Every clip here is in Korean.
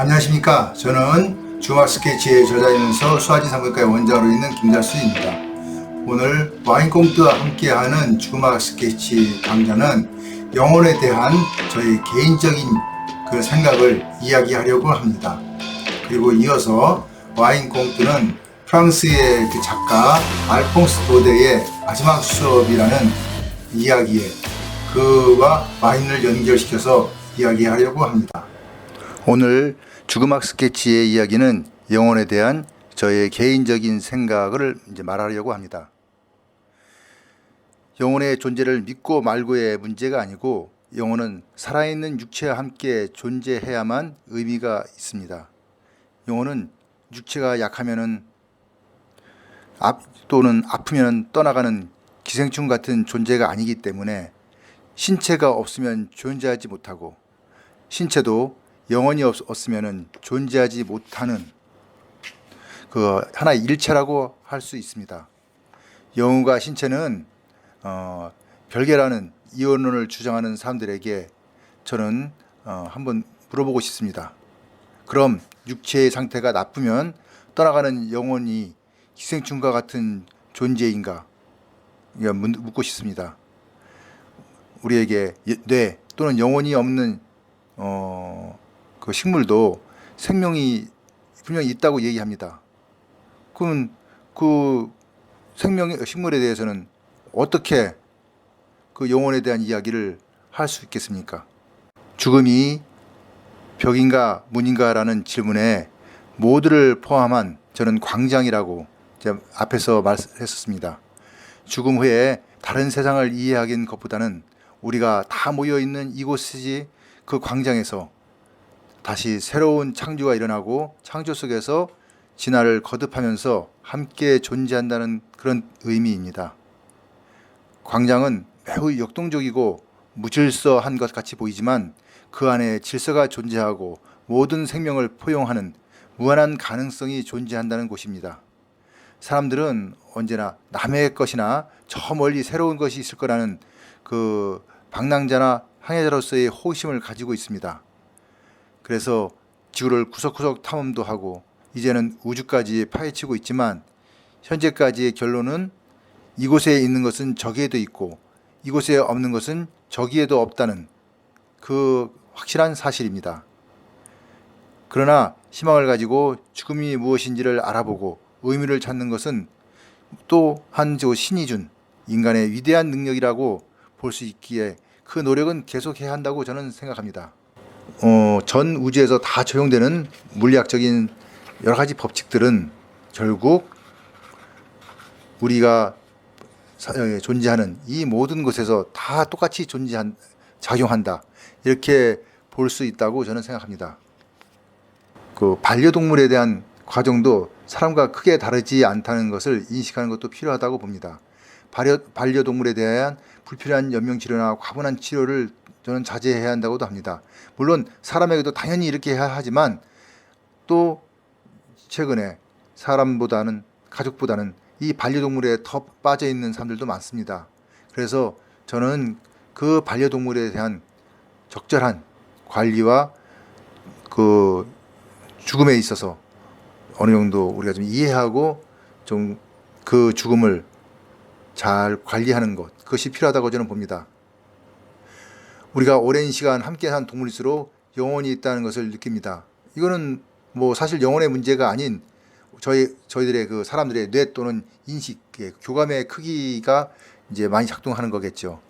안녕하십니까. 저는 중학 스케치의 저자이면서 수아지 상극과의 원작으로 있는 김달수입니다. 오늘 와인꽁트와 함께하는 주막 스케치 강좌는 영혼에 대한 저희 개인적인 그 생각을 이야기하려고 합니다. 그리고 이어서 와인꽁트는 프랑스의 그 작가 알퐁스 도데의 마지막 수업이라는 이야기에 그와 와인을 연결시켜서 이야기하려고 합니다. 오늘 주그막 스케치의 이야기는 영혼에 대한 저의 개인적인 생각을 이제 말하려고 합니다. 영혼의 존재를 믿고 말고의 문제가 아니고 영혼은 살아있는 육체와 함께 존재해야만 의미가 있습니다. 영혼은 육체가 약하면은 앞 또는 아프면 떠나가는 기생충 같은 존재가 아니기 때문에 신체가 없으면 존재하지 못하고 신체도 없, 없으면 존재하지 못하는 그 하나의 일체라고 할 수 있습니다. 영혼과 신체는 어, 별개라는 이원론을 주장하는 사람들에게 저는 어, 한번 물어보고 싶습니다. 그럼 육체의 상태가 나쁘면 떠나가는 영혼이 기생충과 같은 존재인가? 묻고 싶습니다. 우리에게 예- 뇌 또는 영혼이 없는 어, 그 식물도 생명이 분명히 있다고 얘기합니다. 그럼 그 생명의 식물에 대해서는 어떻게 그 영혼에 대한 이야기를 할 수 있겠습니까? 죽음이 벽인가 문인가라는 질문에 모두를 포함한 저는 광장이라고 앞에서 말했었습니다. 죽음 후에 다른 세상을 이해하긴 것보다는 우리가 다 모여 있는 이곳이 그 광장에서 다시 새로운 창조가 일어나고 창조 속에서 진화를 거듭하면서 함께 존재한다는 그런 의미입니다. 광장은 매우 역동적이고 무질서한 것 같이 보이지만 그 안에 질서가 존재하고 모든 생명을 포용하는 무한한 가능성이 존재한다는 곳입니다. 사람들은 언제나 남의 것이나 저 멀리 새로운 것이 있을 거라는 그 방랑자나 항해자로서의 호심을 가지고 있습니다. 그래서 지구를 구석구석 탐험도 하고 이제는 우주까지 파헤치고 있지만 현재까지의 결론은 이곳에 있는 것은 저기에도 있고 이곳에 없는 것은 저기에도 없다는 그 확실한 사실입니다. 그러나 희망을 가지고 죽음이 무엇인지를 알아보고 의미를 찾는 것은 또한 저 신이 준 인간의 위대한 능력이라고 볼 수 있기에 그 노력은 계속해야 한다고 저는 생각합니다. 어, 전 우주에서 다 적용되는 물리학적인 여러 가지 법칙들은 결국 우리가 사- 어, 존재하는 이 모든 곳에서 다 똑같이 존재한 작용한다 이렇게 볼 수 있다고 저는 생각합니다. 그 반려동물에 대한 과정도 사람과 크게 다르지 않다는 것을 인식하는 것도 필요하다고 봅니다. 반려, 반려동물에 대한 불필요한 연명 치료나 과분한 치료를 저는 자제해야 한다고도 합니다. 물론 사람에게도 당연히 이렇게 해야 하지만 또 최근에 사람보다는 가족보다는 이 반려동물에 더 빠져 있는 사람들도 많습니다. 그래서 저는 그 반려동물에 대한 적절한 관리와 그 죽음에 있어서 어느 정도 우리가 좀 이해하고 좀 그 죽음을 잘 관리하는 것 그것이 필요하다고 저는 봅니다. 우리가 오랜 시간 함께한 동물일수록 영혼이 있다는 것을 느낍니다. 이거는 뭐 사실 영혼의 문제가 아닌 저희 저희들의 그 사람들의 뇌 또는 인식, 의 교감의 크기가 이제 많이 작동하는 거겠죠.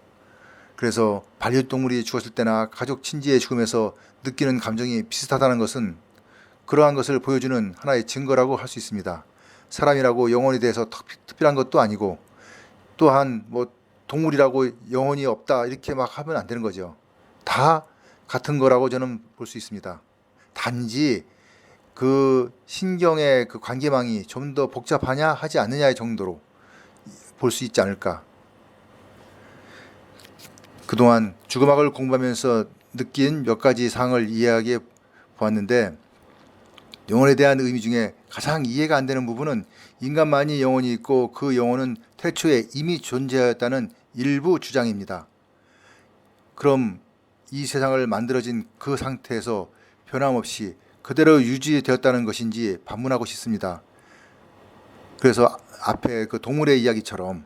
그래서 반려동물이 죽었을 때나 가족 친지의 죽음에서 느끼는 감정이 비슷하다는 것은 그러한 것을 보여주는 하나의 증거라고 할 수 있습니다. 사람이라고 영혼에 대해서 특- 특별한 것도 아니고 또한 뭐 동물이라고 영혼이 없다 이렇게 막 하면 안 되는 거죠. 다 같은 거라고 저는 볼 수 있습니다. 단지 그 신경의 그 관계망이 좀 더 복잡하냐 하지 않느냐의 정도로 볼 수 있지 않을까. 그동안 주거막을 공부하면서 느낀 몇 가지 사항을 이해하게 보았는데 영혼에 대한 의미 중에 가장 이해가 안 되는 부분은 인간만이 영혼이 있고 그 영혼은 태초에 이미 존재하였다는 일부 주장입니다. 그럼 이 세상을 만들어진 그 상태에서 변함없이 그대로 유지되었다는 것인지 반문하고 싶습니다. 그래서 앞에 그 동물의 이야기처럼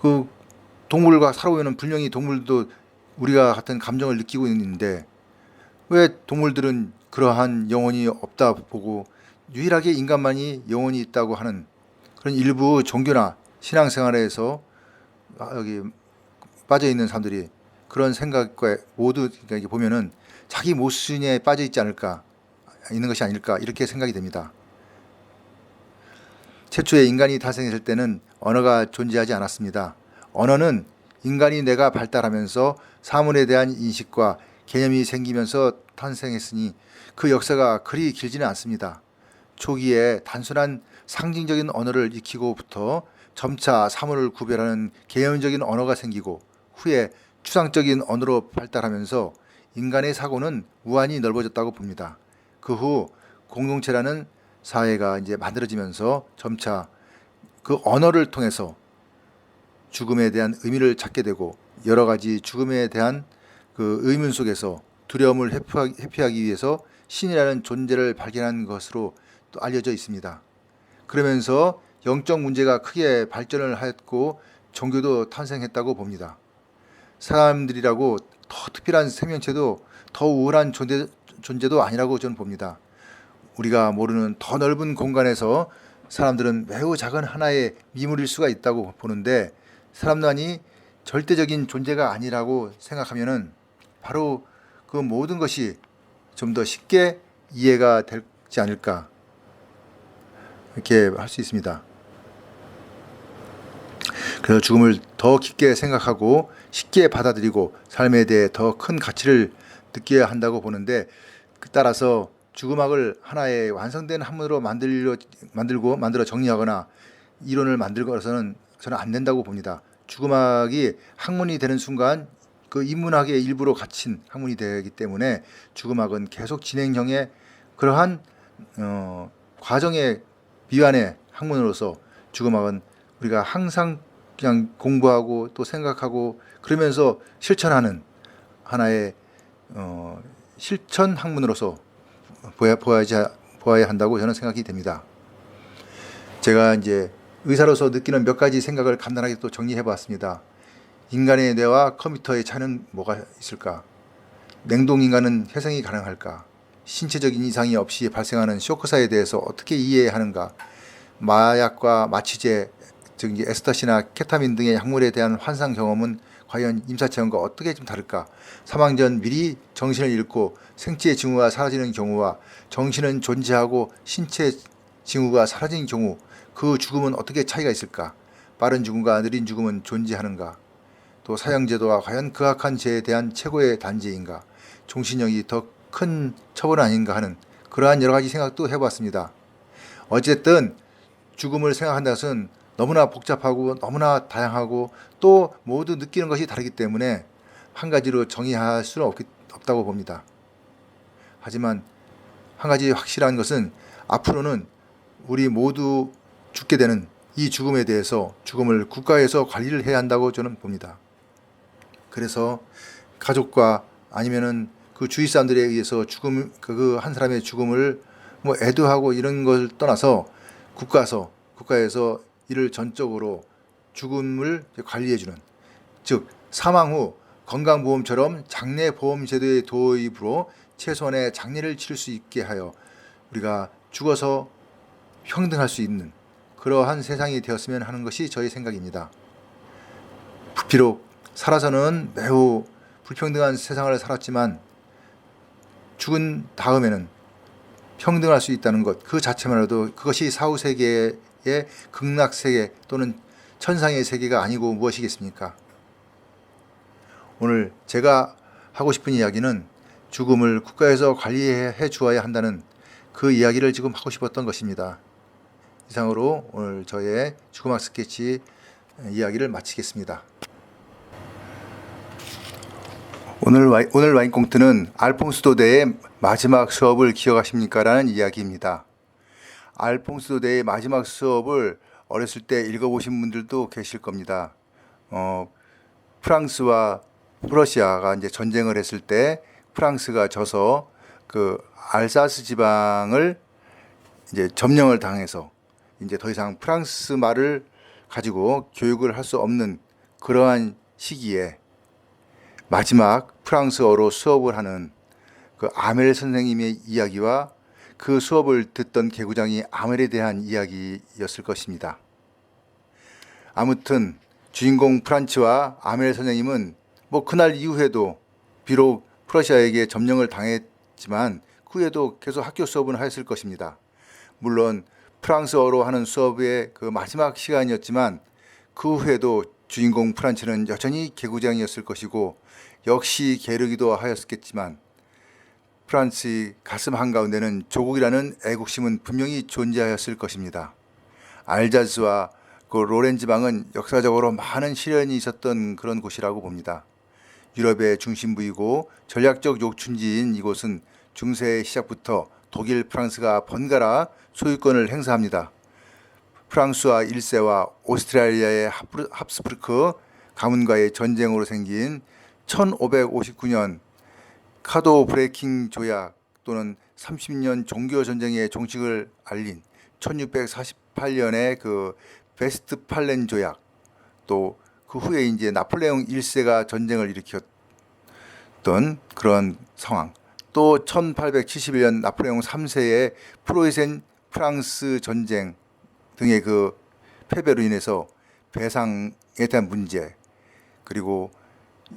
그 동물과 살아오면 분명히 동물도 우리가 같은 감정을 느끼고 있는데 왜 동물들은 그러한 영혼이 없다 보고 유일하게 인간만이 영혼이 있다고 하는 그런 일부 종교나 신앙생활에서 아, 여기 빠져 있는 사람들이 그런 생각과 모두 이렇게 보면은 자기 모순에 빠져 있지 않을까 있는 것이 아닐까 이렇게 생각이 됩니다. 최초에 인간이 탄생했을 때는 언어가 존재하지 않았습니다. 언어는 인간이 내가 발달하면서 사물에 대한 인식과 개념이 생기면서 탄생했으니 그 역사가 그리 길지는 않습니다. 초기에 단순한 상징적인 언어를 익히고부터 점차 사물을 구별하는 개념적인 언어가 생기고 후에 추상적인 언어로 발달하면서 인간의 사고는 무한히 넓어졌다고 봅니다. 그 후 공동체라는 사회가 이제 만들어지면서 점차 그 언어를 통해서 죽음에 대한 의미를 찾게 되고 여러 가지 죽음에 대한 그 의문 속에서 두려움을 회피하기 위해서 신이라는 존재를 발견한 것으로 또 알려져 있습니다. 그러면서 영적 문제가 크게 발전을 하였고 종교도 탄생했다고 봅니다. 사람들이라고 더 특별한 생명체도 더 우월한 존재, 존재도 아니라고 저는 봅니다. 우리가 모르는 더 넓은 공간에서 사람들은 매우 작은 하나의 미물일 수가 있다고 보는데 사람만이 절대적인 존재가 아니라고 생각하면은 바로 그 모든 것이 좀 더 쉽게 이해가 되지 않을까 이렇게 할 수 있습니다. 그래서 죽음을 더 깊게 생각하고 쉽게 받아들이고 삶에 대해 더 큰 가치를 느껴야 한다고 보는데 그 따라서 죽음학을 하나의 완성된 학문으로 만들려 만들고 만들어 정리하거나 이론을 만들고서는 저는 안 된다고 봅니다. 죽음학이 학문이 되는 순간 그 인문학의 일부로 갇힌 학문이 되기 때문에 죽음학은 계속 진행형의 그러한 어, 과정의 미완의 학문으로서 죽음학은 우리가 항상 그냥 공부하고 또 생각하고 그러면서 실천하는 하나의 어, 실천 학문으로서 보야, 보야지, 보아야 한다고 저는 생각이 됩니다. 제가 이제 의사로서 느끼는 몇 가지 생각을 간단하게 또 정리해 봤습니다. 인간의 뇌와 컴퓨터의 차는 뭐가 있을까? 냉동 인간은 회생이 가능할까? 신체적인 이상이 없이 발생하는 쇼크사에 대해서 어떻게 이해해야 하는가? 마약과 마취제, 즉 이제 에스타시나 케타민 등의 약물에 대한 환상 경험은 과연 임사 체험과 어떻게 좀 다를까? 사망 전 미리 정신을 잃고 생체의 징후가 사라지는 경우와 정신은 존재하고 신체 징후가 사라진 경우 그 죽음은 어떻게 차이가 있을까? 빠른 죽음과 느린 죽음은 존재하는가? 또 사형제도가 과연 그 악한 죄에 대한 최고의 단죄인가? 종신형이 더 큰 처벌 아닌가 하는 그러한 여러 가지 생각도 해봤습니다. 어쨌든 죽음을 생각한다는 것은 너무나 복잡하고 너무나 다양하고 또 모두 느끼는 것이 다르기 때문에 한 가지로 정의할 수는 없, 없다고 봅니다. 하지만 한 가지 확실한 것은 앞으로는 우리 모두 죽게 되는 이 죽음에 대해서 죽음을 국가에서 관리를 해야 한다고 저는 봅니다. 그래서 가족과 아니면은 그 주위 사람들에 의해서 죽음 그 한 사람의 죽음을 뭐 애도하고 이런 걸 떠나서 국가에서 국가에서 이를 전적으로 죽음을 관리해 주는 즉 사망 후 건강보험처럼 장례보험 제도의 도입으로 최소한의 장례를 치를 수 있게 하여 우리가 죽어서 평등할 수 있는 그러한 세상이 되었으면 하는 것이 저의 생각입니다. 비록 살아서는 매우 불평등한 세상을 살았지만 죽은 다음에는 평등할 수 있다는 것 그 자체만으로도 그것이 사후 세계의 극락 세계 또는 천상의 세계가 아니고 무엇이겠습니까? 오늘 제가 하고 싶은 이야기는 죽음을 국가에서 관리해 주어야 한다는 그 이야기를 지금 하고 싶었던 것입니다. 이상으로 오늘 저의 죽음학 스케치 이야기를 마치겠습니다. 오늘 와인, 오늘 와인 꽁트는 알퐁스 도대의 마지막 수업을 기억하십니까 라는 이야기입니다. 알퐁스 도대의 마지막 수업을 어렸을 때 읽어보신 분들도 계실 겁니다. 어, 프랑스와 프러시아가 이제 전쟁을 했을 때 프랑스가 져서 그 알사스 지방을 이제 점령을 당해서 이제 더 이상 프랑스 말을 가지고 교육을 할 수 없는 그러한 시기에 마지막 프랑스어로 수업을 하는 그 아멜 선생님의 이야기와 그 수업을 듣던 개구장이 아멜에 대한 이야기였을 것입니다. 아무튼 주인공 프란츠와 아멜 선생님은 뭐 그날 이후에도 비록 프러시아에게 점령을 당했지만 그 후에도 계속 학교 수업은 하였을 것입니다. 물론 프랑스어로 하는 수업의 그 마지막 시간이었지만 그 후에도 주인공 프란츠는 여전히 개구장이었을 것이고 역시 게으르기도 하였겠지만 프란스의 가슴 한가운데는 조국이라는 애국심은 분명히 존재하였을 것입니다. 알자스와 그 로렌 지방은 역사적으로 많은 시련이 있었던 그런 곳이라고 봅니다. 유럽의 중심부이고 전략적 욕춘지인 이곳은 중세 시작부터 독일, 프랑스가 번갈아 소유권을 행사합니다. 프랑스와 1세와 오스트레일리아의 합브- 합스부르크 가문과의 전쟁으로 생긴 1559년 카도 브레이킹 조약 또는 30년 종교 전쟁의 종식을 알린 1648년의 그 베스트팔렌 조약 또 그 후에 이제 나폴레옹 1세가 전쟁을 일으켰던 그런 상황 또 1871년 나폴레옹 3세의 프로이센 프랑스 전쟁 등의 그 패배로 인해서 배상에 대한 문제 그리고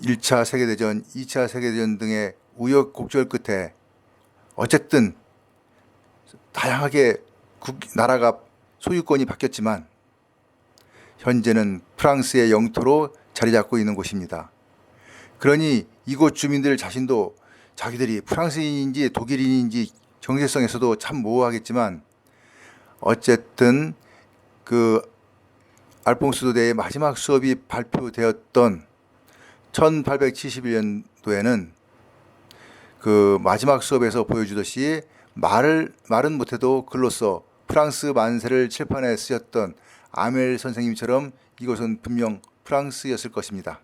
1차 세계대전, 2차 세계대전 등의 우여곡절 끝에 어쨌든 다양하게 국, 나라가 소유권이 바뀌었지만 현재는 프랑스의 영토로 자리 잡고 있는 곳입니다. 그러니 이곳 주민들 자신도 자기들이 프랑스인인지 독일인인지 정체성에서도 참 모호하겠지만 어쨌든 그 알퐁스 도대의 마지막 수업이 발표되었던 1871년도에는 그 마지막 수업에서 보여주듯이 말을 말은 못해도 글로써 프랑스 만세를 칠판에 쓰셨던 아멜 선생님처럼 이곳은 분명 프랑스였을 것입니다.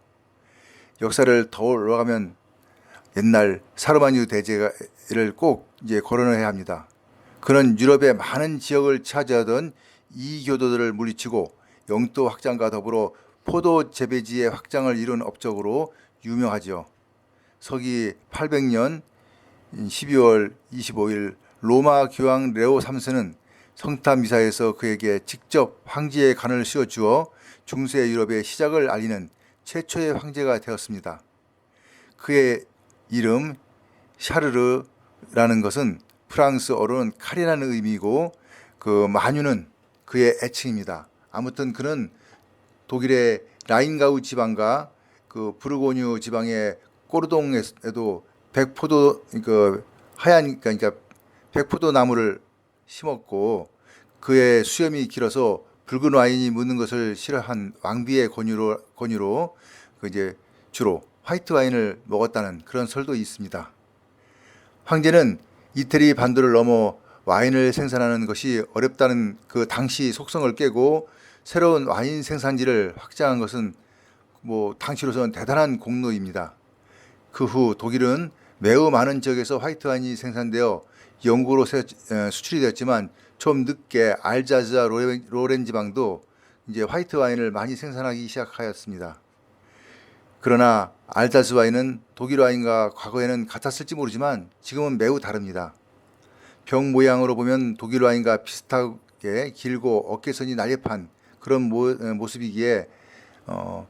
역사를 더 올라가면 옛날 사르마니우 대제를 꼭 이제 거론해야 합니다. 그는 유럽의 많은 지역을 차지하던 이교도들을 물리치고 영토 확장과 더불어 포도 재배지의 확장을 이룬 업적으로 유명하지요. 서기 800년 12월 25일 로마 교황 레오 3세는 성탄 미사에서 그에게 직접 황제의 간을 씌워 주어 중세 유럽의 시작을 알리는 최초의 황제가 되었습니다. 그의 이름 샤르르라는 것은 프랑스어로는 칼이라는 의미고 그 마뉴는 그의 애칭입니다. 아무튼 그는 독일의 라인가우 지방과 그 부르고뉴 지방의 꼬르동에도 백포도 그 하얀 그러니까 백포도 나무를 심었고 그의 수염이 길어서 붉은 와인이 묻는 것을 싫어한 왕비의 권유로 권유로 그 이제 주로 화이트 와인을 먹었다는 그런 설도 있습니다. 황제는 이태리 반도를 넘어 와인을 생산하는 것이 어렵다는 그 당시 속성을 깨고 새로운 와인 생산지를 확장한 것은 뭐 당시로서는 대단한 공로입니다. 그 후 독일은 매우 많은 지역에서 화이트 와인이 생산되어 영국으로 수출이 되었지만 좀 늦게 알자즈와 로렌, 지방도 이제 화이트 와인을 많이 생산하기 시작하였습니다. 그러나 알자스 와인은 독일 와인과 과거에는 같았을지 모르지만 지금은 매우 다릅니다. 병 모양으로 보면 독일 와인과 비슷하게 길고 어깨선이 날렵한 그런 모, 에, 모습이기에 어,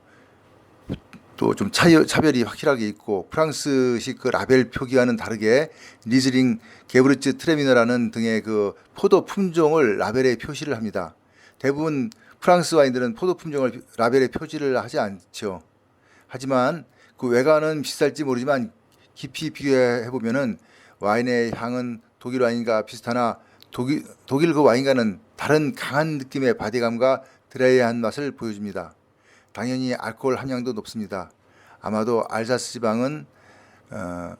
또 좀 차별이 확실하게 있고 프랑스식 그 라벨 표기와는 다르게 리즈링, 게브르츠 트레미너라는 등의 그 포도 품종을 라벨에 표시를 합니다. 대부분 프랑스 와인들은 포도 품종을 라벨에 표지를 하지 않죠. 하지만 그 외관은 비슷할지 모르지만 깊이 비교해 보면은 와인의 향은 독일 와인과 비슷하나 독일, 독일 그 와인과는 다른 강한 느낌의 바디감과 드라이한 맛을 보여줍니다. 당연히 알코올 함량도 높습니다. 아마도 알자스 지방은 어,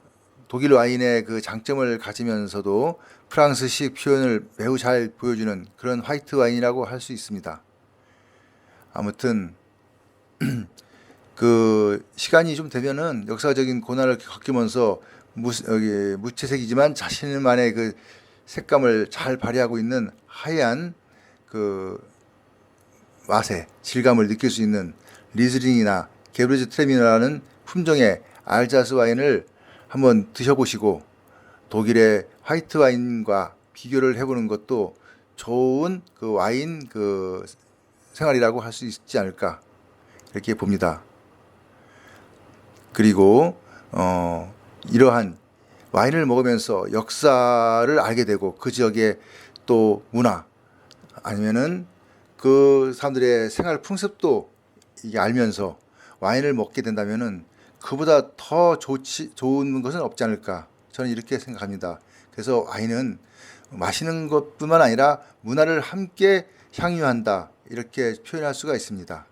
독일 와인의 그 장점을 가지면서도 프랑스식 표현을 매우 잘 보여주는 그런 화이트 와인이라고 할 수 있습니다. 아무튼 그 시간이 좀 되면은 역사적인 고난을 겪으면서 무, 여기, 무채색이지만 자신만의 그 색감을 잘 발휘하고 있는 하얀 그 맛의 질감을 느낄 수 있는 리슬링이나 게브리즈 트레미너라는 품종의 알자스 와인을 한번 드셔보시고 독일의 화이트 와인과 비교를 해보는 것도 좋은 그 와인 그 생활이라고 할 수 있지 않을까 이렇게 봅니다. 그리고 어 이러한 와인을 먹으면서 역사를 알게 되고 그 지역의 또 문화 아니면은 그 사람들의 생활 풍습도 이게 알면서 와인을 먹게 된다면은 그보다 더 좋지 좋은 것은 없지 않을까 저는 이렇게 생각합니다. 그래서 와인은 마시는 것뿐만 아니라 문화를 함께 향유한다 이렇게 표현할 수가 있습니다.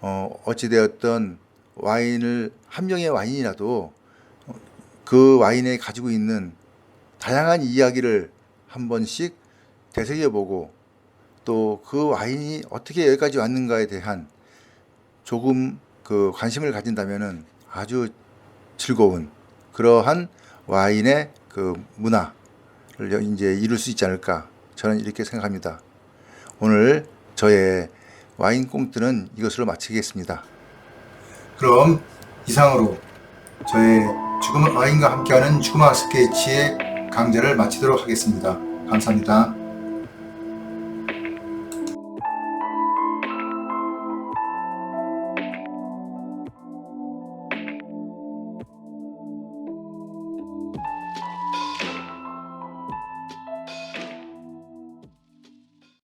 어, 어찌되었던 와인을 한 명의 와인이라도 그 와인에 가지고 있는 다양한 이야기를 한 번씩 되새겨보고 또 그 와인이 어떻게 여기까지 왔는가에 대한 조금 그 관심을 가진다면은 아주 즐거운 그러한 와인의 그 문화를 이제 이룰 수 있지 않을까 저는 이렇게 생각합니다. 오늘 저의 와인 꽁트는 이것으로 마치겠습니다. 그럼 이상으로 저의 죽음 와인과 함께하는 죽음학 스케치의 강좌를 마치도록 하겠습니다. 감사합니다.